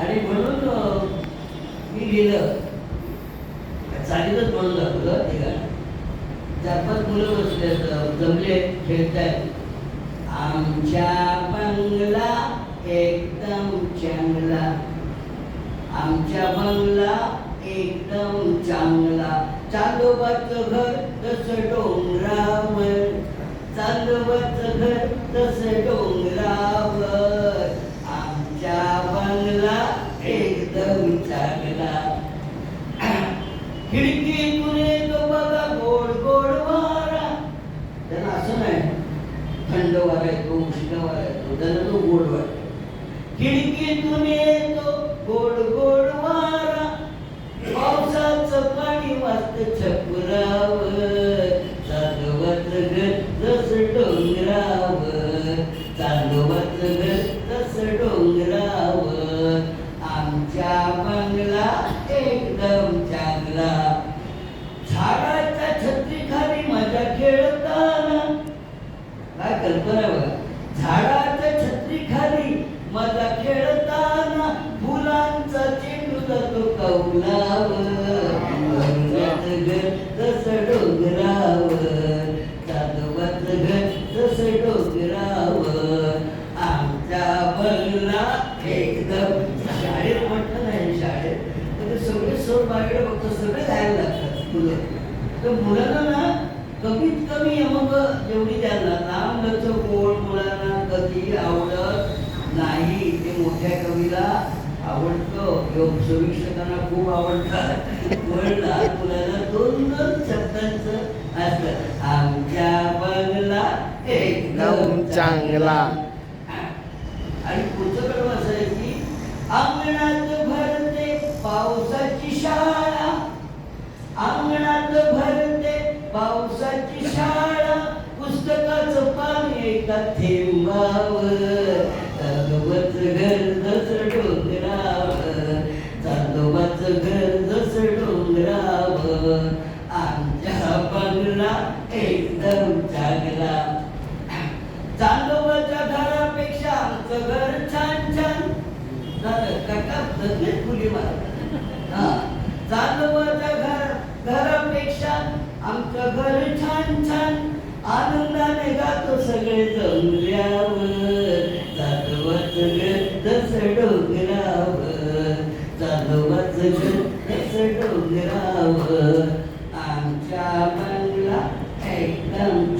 आणि म्हणून मी गेलं चालीतच म्हणून दाखवलं ते गाणं चार पाच मुलं बसले जमले खेळतायत. आमच्या बंगला एकदम चांगला. आमच्या बंगला एकदम चांगला. चांदोबाचं घर तसं डोंगरावर. चांदोबाचं घर तसं डोंगरावर आमच्या बंगला एकदम चांगला खिडकीतून येतो बघा गोड गोड वारा. त्यांना असं नाही. थंड वारा येतो उष्ण वारा येतो त्यांना तो गोड वाटतो खिडकीतून येतो गोड गोड वारा. पावसाचं पाणी वाजत छपरावर. चांदोबाच घर जस डोंगरावर. चांदोबाच घर जस डोंगरावर. आमच्या बंगला कल्पना बघा झाडाच्या छत्रीखाली मजा खेळताना फुलांचा चेंडू जातो कौलावर कौलाचं घर तसं डोंगरावर चांदोबाचं घर तसं डोंगरावर. आमचा बंगला एकदम शाळेत म्हटलं नाही शाळेत. तर ते सगळे सोड बागेकडे बघतो सगळे जायला लागतात मुलं तर मुलांना ना कमीत कमी मग जेवढी द्यायला लांब लचक गोड मुलांना कधी आवडत नाही ते मोठ्या कवीला आवडतं. योग समीक्षकांना खूप आवडतात. पण लहान मुलांना दोन दोन शब्दांचं असतं. आमच्या बंगला एकदम चांगला. आणि पुढचं कडवं असं आहे की अंगणात पावसाची शाळा पुस्तकाचं पान एका थेंबावर. चांदोबाच घर जस डोंगरावर. चांदोबाच घर जस डोंगरावर. आमच्या बंगला एकदम चांगला चांदोबाच्या घरापेक्षा आमचं घर छान छान. झालं काका लगेच मुली मारतात. हा. चांदोबाच्या घर घरापेक्षा आमचं घर छान छान. आनंदाने गातो सगळे जमल्यावर. जाधवाच घर तसं डोंगरावर. चांदोबाचं घर तसं डोंगरावर. आमच्या मनला एकदम